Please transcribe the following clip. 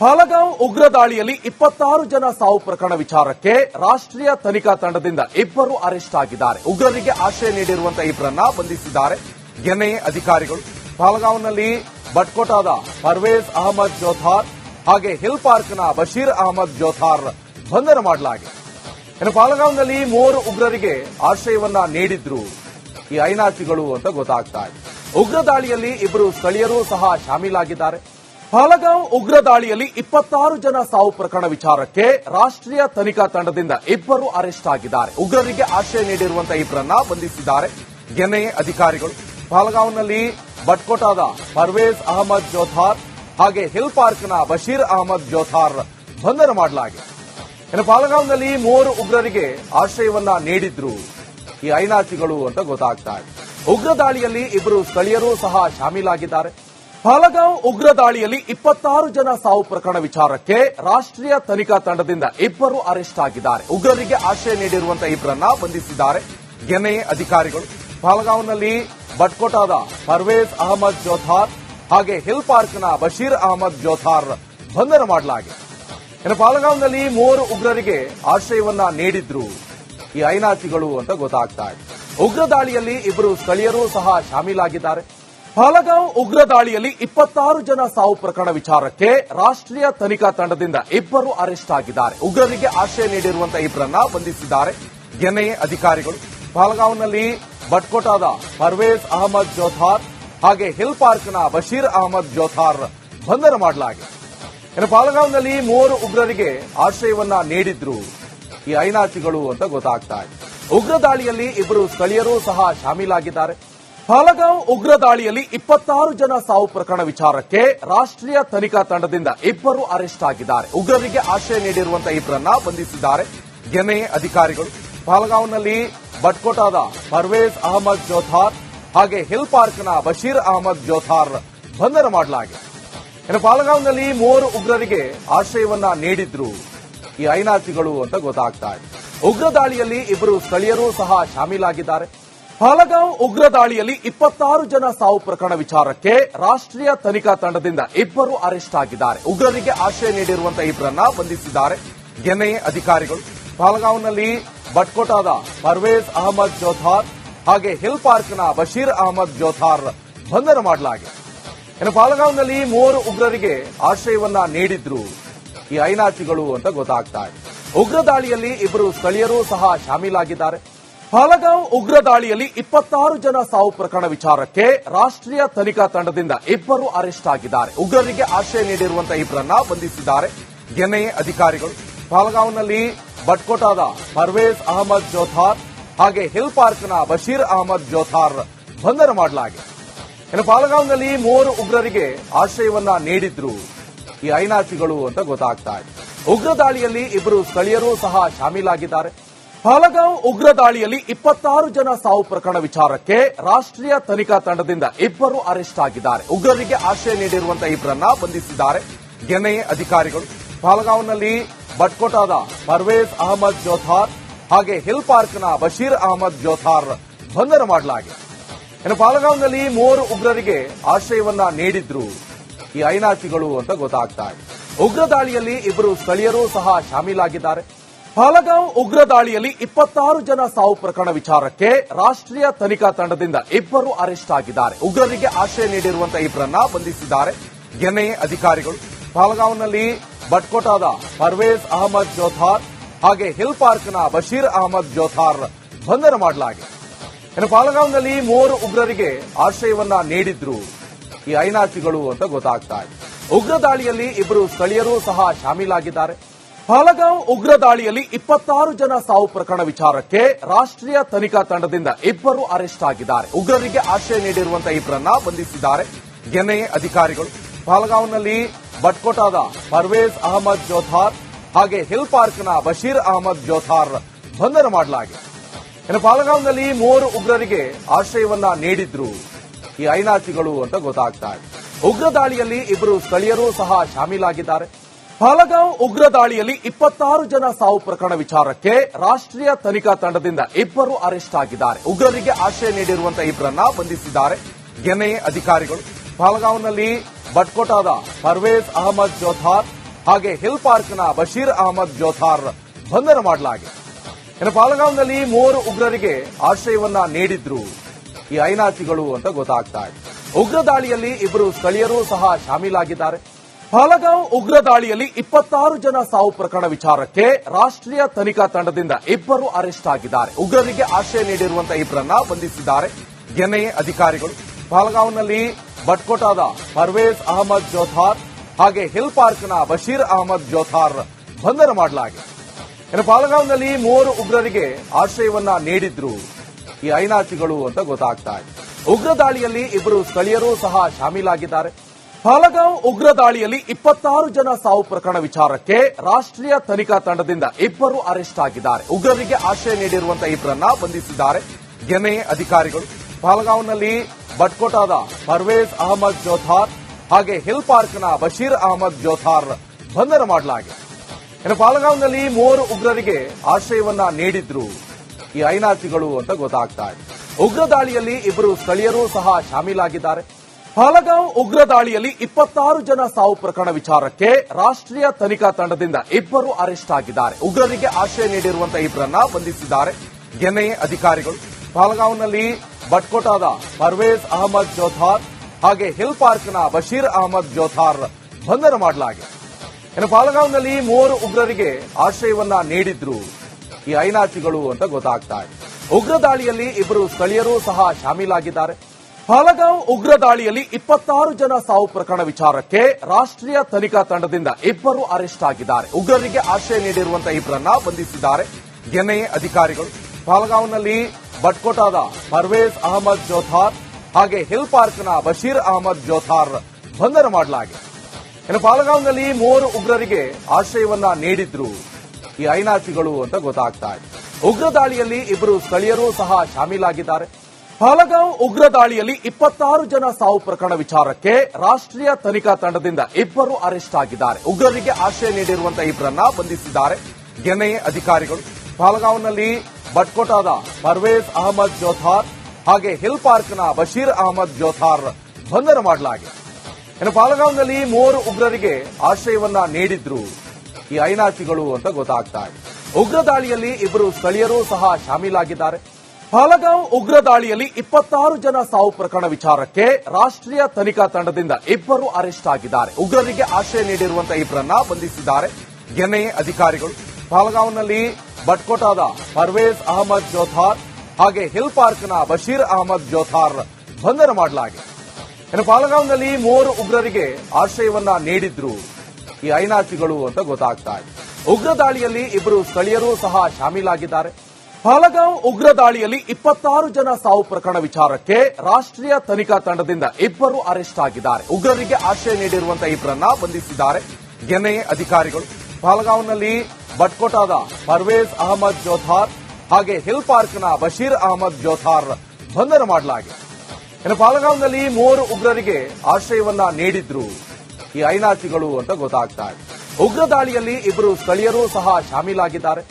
ಹಾಲಗಾಂವ್ ಉಗ್ರ ದಾಳಿಯಲ್ಲಿ ಇಪ್ಪತ್ತಾರು ಜನ ಸಾವು ಪ್ರಕರಣ ವಿಚಾರಕ್ಕೆ ರಾಷ್ಟ್ರೀಯ ತನಿಖಾ ತಂಡದಿಂದ ಇಬ್ಬರು ಅರೆಸ್ಟ್ ಆಗಿದ್ದಾರೆ. ಉಗ್ರರಿಗೆ ಆಶ್ರಯ ನೀಡಿರುವಂತಹ ಇಬ್ಬರನ್ನ ಬಂಧಿಸಿದ್ದಾರೆ. ಎನ್ಐಎ ಅಧಿಕಾರಿಗಳು. ಪಾಲಗಾಂವ್ನಲ್ಲಿ ಬಟ್ಕೋಟಾದ ಪರ್ವೇಜ್ ಅಹಮದ್ ಜೋಥಾರ್ ಹಾಗೆ ಹಿಲ್ ಪಾರ್ಕ್ನ ಬಶೀರ್ ಅಹಮದ್ ಜೋಥಾರ್ ಬಂಧನ ಮಾಡಲಾಗಿದೆ. ಇನ್ನು ಪಾಲಗಾಂವ್ನಲ್ಲಿ ಮೂವರು ಉಗ್ರರಿಗೆ ಆಶ್ರಯವನ್ನ ನೀಡಿದ್ರು ಈ ಐನಾಚಿಗಳು ಅಂತ ಗೊತ್ತಾಗ್ತಾ ಇದೆ. ಉಗ್ರ ದಾಳಿಯಲ್ಲಿ ಇಬ್ಬರು ಸ್ಥಳೀಯರು ಸಹ ಶಾಮೀಲಾಗಿದ್ದಾರೆ. ಪಾಲಗಾಂವ್ ಉಗ್ರ ದಾಳಿಯಲ್ಲಿ ಇಪ್ಪತ್ತಾರು ಜನ ಸಾವು ಪ್ರಕರಣ ವಿಚಾರಕ್ಕೆ ರಾಷ್ಟ್ರೀಯ ತನಿಖಾ ತಂಡದಿಂದ ಇಬ್ಬರು ಅರೆಸ್ಟ್ ಆಗಿದ್ದಾರೆ. ಉಗ್ರರಿಗೆ ಆಶ್ರಯ ನೀಡಿರುವಂತಹ ಇಬ್ಬರನ್ನ ಬಂಧಿಸಿದ್ದಾರೆ. ಎನ್ಐಎ ಅಧಿಕಾರಿಗಳು. ಪಾಲಗಾಂವ್ನಲ್ಲಿ ಬಟ್ಕೋಟಾದ ಪರ್ವೇಜ್ ಅಹಮದ್ ಜೋಧಾರ್ ಹಾಗೆ ಹಿಲ್ ಪಾರ್ಕ್ನ ಬಶೀರ್ ಅಹಮದ್ ಜೋಧಾರ್ ಬಂಧನ ಮಾಡಲಾಗಿದೆ. ಇನ್ನು ಪಾಲಗಾಂವ್ನಲ್ಲಿ ಮೂವರು ಉಗ್ರರಿಗೆ ಆಶ್ರಯವನ್ನ ನೀಡಿದ್ರು ಈ ಐನಾಚಿಗಳು ಅಂತ ಗೊತ್ತಾಗ್ತಾ ಇದೆ. ಉಗ್ರ ದಾಳಿಯಲ್ಲಿ ಇಬ್ಬರು ಸ್ಥಳೀಯರು ಸಹ ಶಾಮೀಲಾಗಿದ್ದಾರೆ. ಪಾಲಗಾಂವ್ ಉಗ್ರ ದಾಳಿಯಲ್ಲಿ ಇಪ್ಪತ್ತಾರು ಜನ ಸಾವು ಪ್ರಕರಣ ವಿಚಾರಕ್ಕೆ ರಾಷ್ಟ್ರೀಯ ತನಿಖಾ ತಂಡದಿಂದ ಇಬ್ಬರು ಅರೆಸ್ಟ್ ಆಗಿದ್ದಾರೆ. ಉಗ್ರರಿಗೆ ಆಶ್ರಯ ನೀಡಿರುವಂತಹ ಇಬ್ಬರನ್ನ ಬಂಧಿಸಿದ್ದಾರೆ. ಎನ್ಐಎ ಅಧಿಕಾರಿಗಳು. ಪಾಲಗಾಂವ್ನಲ್ಲಿ ಬಟ್ಕೋಟಾದ ಪರ್ವೇಜ್ ಅಹಮದ್ ಜೋಧಾರ್ ಹಾಗೆ ಹಿಲ್ ಪಾರ್ಕ್ನ ಬಶೀರ್ ಅಹಮದ್ ಜೋಧಾರ್ ಬಂಧನ ಮಾಡಲಾಗಿದೆ. ಇನ್ನು ಪಾಲಗಾಂವ್ನಲ್ಲಿ ಮೂವರು ಉಗ್ರರಿಗೆ ಆಶ್ರಯವನ್ನ ನೀಡಿದ್ರು. ಈ ಐನಾತಿಗಳು ಅಂತ ಗೊತ್ತಾಗ್ತಾ ಇದೆ. ಉಗ್ರ ದಾಳಿಯಲ್ಲಿ ಇಬ್ಬರು ಸ್ಥಳೀಯರು ಸಹ ಶಾಮೀಲಾಗಿದ್ದಾರೆ. ಪಾಲಗಾಂವ್ ಉಗ್ರ ದಾಳಿಯಲ್ಲಿ ಇಪ್ಪತ್ತಾರು ಜನ ಸಾವು ಪ್ರಕರಣ ವಿಚಾರಕ್ಕೆ ರಾಷ್ಟ್ರೀಯ ತನಿಖಾ ತಂಡದಿಂದ ಇಬ್ಬರು ಅರೆಸ್ಟ್ ಆಗಿದ್ದಾರೆ. ಉಗ್ರರಿಗೆ ಆಶ್ರಯ ನೀಡಿರುವಂತಹ ಇಬ್ಬರನ್ನ ಬಂಧಿಸಿದ್ದಾರೆ. ಎನ್ಐಎ ಅಧಿಕಾರಿಗಳು ಪಾಲಗಾಂವ್ನಲ್ಲಿ ಬಟ್ಕೋಟಾದ ಪರ್ವೇಜ್ ಅಹಮದ್ ಜೋಧಾರ್ ಹಾಗೆ ಹಿಲ್ ಪಾರ್ಕ್ನ ಬಶೀರ್ ಅಹಮದ್ ಜೋಧಾರ್ ಬಂಧನ ಮಾಡಲಾಗಿದೆ. ಇನ್ನು ಪಾಲಗಾಂವ್ನಲ್ಲಿ ಮೂವರು ಉಗ್ರರಿಗೆ ಆಶ್ರಯವನ್ನ ನೀಡಿದ್ರು ಈ ಐನಾಚಿಗಳು ಅಂತ ಗೊತ್ತಾಗ್ತಾ ಇದೆ. ಉಗ್ರ ದಾಳಿಯಲ್ಲಿ ಇಬ್ಬರು ಸ್ಥಳೀಯರು ಸಹ ಶಾಮೀಲಾಗಿದ್ದಾರೆ. ಪಾಲಗಾಂವ್ ಉಗ್ರ ದಾಳಿಯಲ್ಲಿ ಇಪ್ಪತ್ತಾರು ಜನ ಸಾವು ಪ್ರಕರಣ ವಿಚಾರಕ್ಕೆ ರಾಷ್ಟ್ರೀಯ ತನಿಖಾ ತಂಡದಿಂದ ಇಬ್ಬರು ಅರೆಸ್ಟ್ ಆಗಿದ್ದಾರೆ. ಉಗ್ರರಿಗೆ ಆಶ್ರಯ ನೀಡಿರುವಂತಹ ಇಬ್ಬರನ್ನ ಬಂಧಿಸಿದ್ದಾರೆ. ಗೆನೆ ಅಧಿಕಾರಿಗಳು ಪಾಲಗಾಂವ್ನಲ್ಲಿ ಬಟ್ಕೋಟಾದ ಪರ್ವೇಜ್ ಅಹಮದ್ ಜೋಥಾರ್ ಹಾಗೆ ಹಿಲ್ ಪಾರ್ಕ್ನ ಬಶೀರ್ ಅಹಮದ್ ಜೋಥಾರ್ ಬಂಧನ ಮಾಡಲಾಗಿದೆ. ಇನ್ನು ಪಾಲಗಾಂವ್ನಲ್ಲಿ ಮೂವರು ಉಗ್ರರಿಗೆ ಆಶ್ರಯವನ್ನ ನೀಡಿದ್ರು ಈ ಐನಾತಿಗಳು ಅಂತ ಗೊತ್ತಾಗ್ತಾ ಇದೆ. ಉಗ್ರ ದಾಳಿಯಲ್ಲಿ ಇಬ್ಬರು ಸ್ಥಳೀಯರು ಸಹ ಶಾಮೀಲಾಗಿದ್ದಾರೆ. ಪಾಲಗಾಂವ್ ಉಗ್ರ ದಾಳಿಯಲ್ಲಿ ಇಪ್ಪತ್ತಾರು ಜನ ಸಾವು ಪ್ರಕರಣ ವಿಚಾರಕ್ಕೆ ರಾಷ್ಟ್ರೀಯ ತನಿಖಾ ತಂಡದಿಂದ ಇಬ್ಬರು ಅರೆಸ್ಟ್ ಆಗಿದ್ದಾರೆ. ಉಗ್ರರಿಗೆ ಆಶ್ರಯ ನೀಡಿರುವಂತಹ ಇಬ್ಬರನ್ನ ಬಂಧಿಸಿದ್ದಾರೆ. ಗೆನೆ ಅಧಿಕಾರಿಗಳು. ಪಾಲಗಾಂವ್ನಲ್ಲಿ ಬಟ್ಕೋಟಾದ ಪರ್ವೇಜ್ ಅಹಮದ್ ಜೋಧಾರ್ ಹಾಗೆ ಹಿಲ್ ಪಾರ್ಕ್ನ ಬಶೀರ್ ಅಹಮದ್ ಜೋಧಾರ್ ಬಂಧನ ಮಾಡಲಾಗಿದೆ. ಇನ್ನು ಪಾಲಗಾಂವ್ನಲ್ಲಿ ಮೂವರು ಉಗ್ರರಿಗೆ ಆಶ್ರಯವನ್ನ ನೀಡಿದ್ರು ಈ ಐನಾಚಿಗಳು ಅಂತ ಗೊತ್ತಾಗ್ತಾ ಇದೆ. ಉಗ್ರ ದಾಳಿಯಲ್ಲಿ ಇಬ್ಬರು ಸ್ಥಳೀಯರು ಸಹ ಶಾಮೀಲಾಗಿದ್ದಾರೆ. ಪಾಲಗಾಂವ್ ಉಗ್ರ ದಾಳಿಯಲ್ಲಿ ಇಪ್ಪತ್ತಾರು ಜನ ಸಾವು ಪ್ರಕರಣ ವಿಚಾರಕ್ಕೆ ರಾಷ್ಟ್ರೀಯ ತನಿಖಾ ತಂಡದಿಂದ ಇಬ್ಬರು ಅರೆಸ್ಟ್ ಆಗಿದ್ದಾರೆ. ಉಗ್ರರಿಗೆ ಆಶ್ರಯ ನೀಡಿರುವಂತಹ ಇಬ್ಬರನ್ನ ಬಂಧಿಸಿದ್ದಾರೆ. ಎನ್ಐಎ ಅಧಿಕಾರಿಗಳು ಹಲಗಾಂವ್ನಲ್ಲಿ ಬಟ್ಕೋಟಾದ ಪರ್ವೇಜ್ ಅಹಮದ್ ಜೋಥಾರ್ ಹಾಗೆ ಹಿಲ್ ಪಾರ್ಕ್ನ ಬಶೀರ್ ಅಹಮದ್ ಜೋಥಾರ್ ಬಂಧನ ಮಾಡಲಾಗಿದೆ. ಇನ್ನು ಪಾಲಗಾಂವ್ನಲ್ಲಿ ಮೂವರು ಉಗ್ರರಿಗೆ ಆಶ್ರಯವನ್ನ ನೀಡಿದ್ರು ಈ ಐನಾಸಿಗಳು ಅಂತ ಗೊತ್ತಾಗ್ತಾ ಇದೆ. ಉಗ್ರ ದಾಳಿಯಲ್ಲಿ ಇಬ್ಬರು ಸ್ಥಳೀಯರು ಸಹ ಶಾಮೀಲಾಗಿದ್ದಾರೆ. ಪಾಲಗಾಂವ್ ಉಗ್ರ ದಾಳಿಯಲ್ಲಿ ಇಪ್ಪತ್ತಾರು ಜನ ಸಾವು ಪ್ರಕರಣ ವಿಚಾರಕ್ಕೆ ರಾಷ್ಟ್ರೀಯ ತನಿಖಾ ತಂಡದಿಂದ ಇಬ್ಬರು ಅರೆಸ್ಟ್ ಆಗಿದ್ದಾರೆ. ಉಗ್ರರಿಗೆ ಆಶ್ರಯ ನೀಡಿರುವಂತಹ ಇಬ್ಬರನ್ನ ಬಂಧಿಸಿದ್ದಾರೆ. ಎನ್ಐಎ ಅಧಿಕಾರಿಗಳು. ಪಾಲಗಾಂವ್ನಲ್ಲಿ ಬಟ್ಕೋಟಾದ ಪರ್ವೇಜ್ ಅಹಮದ್ ಜೋಥಾರ್ ಹಾಗೆ ಹಿಲ್ ಪಾರ್ಕ್ನ ಬಶೀರ್ ಅಹಮದ್ ಜೋಥಾರ್ ಬಂಧನ ಮಾಡಲಾಗಿದೆ. ಇನ್ನು ಪಾಲಗಾಂವ್ನಲ್ಲಿ ಮೂವರು ಉಗ್ರರಿಗೆ ಆಶ್ರಯವನ್ನ ನೀಡಿದ್ರು ಈ ಐನಾಸಿಗಳು ಅಂತ ಗೊತ್ತಾಗ್ತಾ ಇದೆ. ಉಗ್ರ ದಾಳಿಯಲ್ಲಿ ಇಬ್ಬರು ಸ್ಥಳೀಯರು ಸಹ ಶಾಮೀಲಾಗಿದ್ದಾರೆ. ಪಾಲಗಾಂವ್ ಉಗ್ರ ದಾಳಿಯಲ್ಲಿ ಇಪ್ಪತ್ತಾರು ಜನ ಸಾವು ಪ್ರಕರಣ ವಿಚಾರಕ್ಕೆ ರಾಷ್ಟ್ರೀಯ ತನಿಖಾ ತಂಡದಿಂದ ಇಬ್ಬರು ಅರೆಸ್ಟ್ ಆಗಿದ್ದಾರೆ. ಉಗ್ರರಿಗೆ ಆಶ್ರಯ ನೀಡಿರುವಂತಹ ಇಬ್ಬರನ್ನ ಬಂಧಿಸಿದ್ದಾರೆ. ಎನ್ಐಎ ಅಧಿಕಾರಿಗಳು ಪಾಲಗಾಂವ್ನಲ್ಲಿ ಬಟ್ಕೋಟಾದ ಪರ್ವೇಜ್ ಅಹಮದ್ ಜೋಧಾರ್ ಹಾಗೆ ಹಿಲ್ ಪಾರ್ಕ್ನ ಬಶೀರ್ ಅಹಮದ್ ಜೋಧಾರ್ ಬಂಧನ ಮಾಡಲಾಗಿದೆ. ಇನ್ನು ಪಾಲಗಾಂವ್ನಲ್ಲಿ ಮೂವರು ಉಗ್ರರಿಗೆ ಆಶ್ರಯವನ್ನ ನೀಡಿದ್ರು ಈ ಐನಾಚಿಗಳು ಅಂತ ಗೊತ್ತಾಗ್ತಾ ಇದೆ. ಉಗ್ರ ದಾಳಿಯಲ್ಲಿ ಇಬ್ಬರು ಸ್ಥಳೀಯರು ಸಹ ಶಾಮೀಲಾಗಿದ್ದಾರೆ. ಪಾಲಗಾಂವ್ ಉಗ್ರ ದಾಳಿಯಲ್ಲಿ ಇಪ್ಪತ್ತಾರು ಜನ ಸಾವು ಪ್ರಕರಣ ವಿಚಾರಕ್ಕೆ ರಾಷ್ಟ್ರೀಯ ತನಿಖಾ ತಂಡದಿಂದ ಇಬ್ಬರು ಅರೆಸ್ಟ್ ಆಗಿದ್ದಾರೆ. ಉಗ್ರರಿಗೆ ಆಶ್ರಯ ನೀಡಿರುವಂತಹ ಇಬ್ಬರನ್ನ ಬಂಧಿಸಿದ್ದಾರೆ. ಗೆನೆ ಅಧಿಕಾರಿಗಳು ಪಾಲಗಾಂವ್ನಲ್ಲಿ ಬಟ್ಕೋಟಾದ ಪರ್ವೇಜ್ ಅಹಮದ್ ಜೋಧಾರ್ ಹಾಗೆ ಹಿಲ್ ಪಾರ್ಕ್ನ ಬಶೀರ್ ಅಹಮದ್ ಜೋಧಾರ್ ಬಂಧನ ಮಾಡಲಾಗಿದೆ. ಇನ್ನು ಪಾಲಗಾಂವ್ನಲ್ಲಿ ಮೂವರು ಉಗ್ರರಿಗೆ ಆಶ್ರಯವನ್ನ ನೀಡಿದ್ರು ಈ ಐನಾಚಿಗಳು ಅಂತ ಗೊತ್ತಾಗ್ತಾ ಇದೆ. ಉಗ್ರ ದಾಳಿಯಲ್ಲಿ ಇಬ್ಬರು ಸ್ಥಳೀಯರು ಸಹ ಶಾಮೀಲಾಗಿದ್ದಾರೆ. ಪಾಲಗಾಂವ್ ಉಗ್ರ ದಾಳಿಯಲ್ಲಿ ಇಪ್ಪತ್ತಾರು ಜನ ಸಾವು ಪ್ರಕರಣ ವಿಚಾರಕ್ಕೆ ರಾಷ್ಟ್ರೀಯ ತನಿಖಾ ತಂಡದಿಂದ ಇಬ್ಬರು ಅರೆಸ್ಟ್ ಆಗಿದ್ದಾರೆ. ಉಗ್ರರಿಗೆ ಆಶ್ರಯ ನೀಡಿರುವಂತಹ ಇಬ್ಬರನ್ನ ಬಂಧಿಸಿದ್ದಾರೆ. ಗೆನೆ ಅಧಿಕಾರಿಗಳು. ಫಲಗಾಂವ್ನಲ್ಲಿ ಬಟ್ಕೋಟಾದ ಪರ್ವೇಜ್ ಅಹಮದ್ ಜೋಥಾರ್ ಹಾಗೆ ಹಿಲ್ ಪಾರ್ಕ್ನ ಬಶೀರ್ ಅಹಮದ್ ಜೋಥಾರ್ ಬಂಧನ ಮಾಡಲಾಗಿದೆ. ಇನ್ನು ಪಾಲಗಾಂವ್ನಲ್ಲಿ ಮೂವರು ಉಗ್ರರಿಗೆ ಆಶ್ರಯವನ್ನ ನೀಡಿದ್ರು ಈ ಐನಾಚಿಗಳು ಅಂತ ಗೊತ್ತಾಗ್ತಾ ಇದೆ. ಉಗ್ರ ದಾಳಿಯಲ್ಲಿ ಇಬ್ಬರು ಸ್ಥಳೀಯರು ಸಹ ಶಾಮೀಲಾಗಿದ್ದಾರೆ. ಪಾಲಗಾಂವ್ ಉಗ್ರ ದಾಳಿಯಲ್ಲಿ ಇಪ್ಪತ್ತಾರು ಜನ ಸಾವು ಪ್ರಕರಣ ವಿಚಾರಕ್ಕೆ ರಾಷ್ಟ್ರೀಯ ತನಿಖಾ ತಂಡದಿಂದ ಇಬ್ಬರು ಅರೆಸ್ಟ್ ಆಗಿದ್ದಾರೆ. ಉಗ್ರರಿಗೆ ಆಶ್ರಯ ನೀಡಿರುವಂತಹ ಇಬ್ಬರನ್ನ ಬಂಧಿಸಿದ್ದಾರೆ. ಎನ್ಐಎ ಅಧಿಕಾರಿಗಳು ಪಾಲಗಾಂವ್ನಲ್ಲಿ ಬಟ್ಕೋಟಾದ ಪರ್ವೇಜ್ ಅಹಮದ್ ಜೋಥಾರ್ ಹಾಗೆ ಹಿಲ್ ಪಾರ್ಕ್ನ ಬಶೀರ್ ಅಹಮದ್ ಜೋಥಾರ್ ಬಂಧನ ಮಾಡಲಾಗಿದೆ. ಇನ್ನು ಪಾಲಗಾಂವ್ನಲ್ಲಿ ಮೂವರು ಉಗ್ರರಿಗೆ ಆಶ್ರಯವನ್ನ ನೀಡಿದ್ರು ಈ ಐನಾಚಿಗಳು ಅಂತ ಗೊತ್ತಾಗ್ತಾ ಇದೆ. ಉಗ್ರ ದಾಳಿಯಲ್ಲಿ ಇಬ್ಬರು ಸ್ಥಳೀಯರು ಸಹ ಶಾಮೀಲಾಗಿದ್ದಾರೆ. ಪಾಲಗಾಂವ್ ಉಗ್ರ ದಾಳಿಯಲ್ಲಿ ಇಪ್ಪತ್ತಾರು ಜನ ಸಾವು ಪ್ರಕರಣ ವಿಚಾರಕ್ಕೆ ರಾಷ್ಟ್ರೀಯ ತನಿಖಾ ತಂಡದಿಂದ ಇಬ್ಬರು ಅರೆಸ್ಟ್ ಆಗಿದ್ದಾರೆ. ಉಗ್ರರಿಗೆ ಆಶ್ರಯ ನೀಡಿರುವಂತಹ ಇಬ್ಬರನ್ನ ಬಂಧಿಸಿದ್ದಾರೆ. ಗೆನೆ ಅಧಿಕಾರಿಗಳು ಪಾಲಗಾಂವ್ನಲ್ಲಿ ಬಟ್ಕೋಟಾದ ಪರ್ವೇಜ್ ಅಹಮದ್ ಜೋಧಾರ್ ಹಾಗೆ ಹಿಲ್ ಪಾರ್ಕ್ನ ಬಶೀರ್ ಅಹಮದ್ ಜೋಥಾರ್ ಬಂಧನ ಮಾಡಲಾಗಿದೆ. ಇನ್ನು ಪಾಲಗಾಂವ್ನಲ್ಲಿ ಮೂವರು ಉಗ್ರರಿಗೆ ಆಶ್ರಯವನ್ನ ನೀಡಿದ್ರು ಈ ಐನಾಸಿಗಳು ಅಂತ ಗೊತ್ತಾಗ್ತಾ ಇದೆ. ಉಗ್ರ ದಾಳಿಯಲ್ಲಿ ಇಬ್ಬರು ಸ್ಥಳೀಯರು ಸಹ ಶಾಮೀಲಾಗಿದ್ದಾರೆ. ಪಾಲಗಾಂವ್ ಉಗ್ರ ದಾಳಿಯಲ್ಲಿ ಇಪ್ಪತ್ತಾರು ಜನ ಸಾವು ಪ್ರಕರಣ ವಿಚಾರಕ್ಕೆ ರಾಷ್ಟ್ರೀಯ ತನಿಖಾ ತಂಡದಿಂದ ಇಬ್ಬರು ಅರೆಸ್ಟ್ ಆಗಿದ್ದಾರೆ. ಉಗ್ರರಿಗೆ ಆಶ್ರಯ ನೀಡಿರುವಂತಹ ಇಬ್ಬರನ್ನ ಬಂಧಿಸಿದ್ದಾರೆ. ಎನ್ಐಎ ಅಧಿಕಾರಿಗಳು ಹಲಗಾಂವ್ನಲ್ಲಿ ಬಟ್ಕೋಟಾದ ಪರ್ವೇಜ್ ಅಹಮದ್ ಜೋಧಾರ್ ಹಾಗೆ ಹಿಲ್ ಪಾರ್ಕ್ನ ಬಶೀರ್ ಅಹಮದ್ ಜೋಧಾರ್ ಬಂಧನ ಮಾಡಲಾಗಿದೆ. ಇನ್ನು ಪಾಲಗಾಂವ್ನಲ್ಲಿ ಮೂವರು ಉಗ್ರರಿಗೆ ಆಶ್ರಯವನ್ನ ನೀಡಿದ್ರು ಈ ಐನಾಚಿಗಳು ಅಂತ ಗೊತ್ತಾಗ್ತಾ ಇದೆ. ಉಗ್ರ ದಾಳಿಯಲ್ಲಿ ಇಬ್ಬರು ಸ್ಥಳೀಯರು ಸಹ ಶಾಮೀಲಾಗಿದ್ದಾರೆ. ಪಾಲಗಾಂವ್ ಉಗ್ರ ದಾಳಿಯಲ್ಲಿ ಇಪ್ಪತ್ತಾರು ಜನ ಸಾವು ಪ್ರಕರಣ ವಿಚಾರಕ್ಕೆ ರಾಷ್ಟ್ರೀಯ ತನಿಖಾ ತಂಡದಿಂದ ಇಬ್ಬರು ಅರೆಸ್ಟ್ ಆಗಿದ್ದಾರೆ. ಉಗ್ರರಿಗೆ ಆಶ್ರಯ ನೀಡಿರುವಂತಹ ಇಬ್ಬರನ್ನ ಬಂಧಿಸಿದ್ದಾರೆ. ಎನ್ಐಎ ಅಧಿಕಾರಿಗಳು ಪಾಲಗಾಂವ್ನಲ್ಲಿ ಬಟ್ಕೋಟಾದ ಪರ್ವೇಜ್ ಅಹಮದ್ ಜೋಥಾರ್ ಹಾಗೆ ಹಿಲ್ ಪಾರ್ಕ್ನ ಬಶೀರ್ ಅಹಮದ್ ಜೋಥಾರ್ ಬಂಧನ ಮಾಡಲಾಗಿದೆ. ಇನ್ನು ಪಾಲಗಾಂವ್ನಲ್ಲಿ ಮೂವರು ಉಗ್ರರಿಗೆ ಆಶ್ರಯವನ್ನ ನೀಡಿದ್ರು ಈ ಐನಾಚಿಗಳು ಅಂತ ಗೊತ್ತಾಗ್ತಾ ಇದೆ. ಉಗ್ರ ದಾಳಿಯಲ್ಲಿ ಇಬ್ಬರು ಸ್ಥಳೀಯರು ಸಹ ಶಾಮೀಲಾಗಿದ್ದಾರೆ. ಪಾಲಗಾಂವ್ ಉಗ್ರ ದಾಳಿಯಲ್ಲಿ ಇಪ್ಪತ್ತಾರು ಜನ ಸಾವು ಪ್ರಕರಣ ವಿಚಾರಕ್ಕೆ ರಾಷ್ಟ್ರೀಯ ತನಿಖಾ ತಂಡದಿಂದ ಇಬ್ಬರು ಅರೆಸ್ಟ್ ಆಗಿದ್ದಾರೆ. ಉಗ್ರರಿಗೆ ಆಶ್ರಯ ನೀಡಿರುವಂತಹ ಇಬ್ಬರನ್ನ ಬಂಧಿಸಿದ್ದಾರೆ. ಗೆನೆ ಅಧಿಕಾರಿಗಳು ಪಾಲಗಾಂವ್ನಲ್ಲಿ ಬಟ್ಕೋಟಾದ ಪರ್ವೇಜ್ ಅಹಮದ್ ಜೋಥಾರ್ ಹಾಗೆ ಹಿಲ್ ಪಾರ್ಕ್ನ ಬಶೀರ್ ಅಹಮದ್ ಜೋಥಾರ್ ಬಂಧನ ಮಾಡಲಾಗಿದೆ. ಇನ್ನು ಪಾಲಗಾಂವ್ನಲ್ಲಿ ಮೂವರು ಉಗ್ರರಿಗೆ ಆಶ್ರಯವನ್ನ ನೀಡಿದ್ರು ಈ ಐನಾಚಿಗಳು ಅಂತ ಗೊತ್ತಾಗ್ತಾ ಇದೆ. ಉಗ್ರ ದಾಳಿಯಲ್ಲಿ ಇಬ್ಬರು ಸ್ಥಳೀಯರು ಸಹ ಶಾಮೀಲಾಗಿದ್ದಾರೆ. ಪಾಲಗಾಂವ್ ಉಗ್ರ ದಾಳಿಯಲ್ಲಿ ಇಪ್ಪತ್ತಾರು ಜನ ಸಾವು ಪ್ರಕರಣ ವಿಚಾರಕ್ಕೆ ರಾಷ್ಟ್ರೀಯ ತನಿಖಾ ತಂಡದಿಂದ ಇಬ್ಬರು ಅರೆಸ್ಟ್ ಆಗಿದ್ದಾರೆ. ಉಗ್ರರಿಗೆ ಆಶ್ರಯ ನೀಡಿರುವಂತಹ ಇಬ್ಬರನ್ನ ಬಂಧಿಸಿದ್ದಾರೆ. ಎನ್ಐಎ ಅಧಿಕಾರಿಗಳು. ಹಲಗಾಂವ್ನಲ್ಲಿ ಬಟ್ಕೋಟಾದ ಪರ್ವೇಜ್ ಅಹಮದ್ ಜೋಥಾರ್ ಹಾಗೆ ಹಿಲ್ ಪಾರ್ಕ್ನ ಬಶೀರ್ ಅಹಮದ್ ಜೋಥಾರ್ ಬಂಧನ ಮಾಡಲಾಗಿದೆ. ಇನ್ನು ಪಾಲಗಾಂವ್ನಲ್ಲಿ ಮೂವರು ಉಗ್ರರಿಗೆ ಆಶ್ರಯವನ್ನ ನೀಡಿದ್ರು ಈ ಐನಾಚಿಗಳು ಅಂತ ಗೊತ್ತಾಗ್ತಾ ಇದೆ. ಉಗ್ರ ದಾಳಿಯಲ್ಲಿ ಇಬ್ಬರು ಸ್ಥಳೀಯರು ಸಹ ಶಾಮೀಲಾಗಿದ್ದಾರೆ. ಪಾಲಗಾಂವ್ ಉಗ್ರ ದಾಳಿಯಲ್ಲಿ ಇಪ್ಪತ್ತಾರು ಜನ ಸಾವು ಪ್ರಕರಣ ವಿಚಾರಕ್ಕೆ ರಾಷ್ಟ್ರೀಯ ತನಿಖಾ ತಂಡದಿಂದ ಇಬ್ಬರು ಅರೆಸ್ಟ್ ಆಗಿದ್ದಾರೆ. ಉಗ್ರರಿಗೆ ಆಶ್ರಯ ನೀಡಿರುವಂತಹ ಇಬ್ಬರನ್ನ ಬಂಧಿಸಿದ್ದಾರೆ. ಎನ್ಐಎ ಅಧಿಕಾರಿಗಳು. ಪಾಲಗಾಂವ್ನಲ್ಲಿ ಬಟ್ಕೋಟಾದ ಪರ್ವೇಜ್ ಅಹಮದ್ ಜೋಧಾರ್ ಹಾಗೆ ಹಿಲ್ ಪಾರ್ಕ್ನ ಬಶೀರ್ ಅಹಮದ್ ಜೋಥಾರ್ ಬಂಧನ ಮಾಡಲಾಗಿದೆ. ಇನ್ನು ಪಾಲಗಾಂವ್ನಲ್ಲಿ ಮೂವರು ಉಗ್ರರಿಗೆ ಆಶ್ರಯವನ್ನ ನೀಡಿದ್ರು. ಈ ಐನಾಚಿಗಳು ಅಂತ ಗೊತ್ತಾಗ್ತಾ ಇದೆ. ಉಗ್ರ ದಾಳಿಯಲ್ಲಿ ಇಬ್ಬರು ಸ್ಥಳೀಯರು ಸಹ ಶಾಮೀಲಾಗಿದ್ದಾರೆ.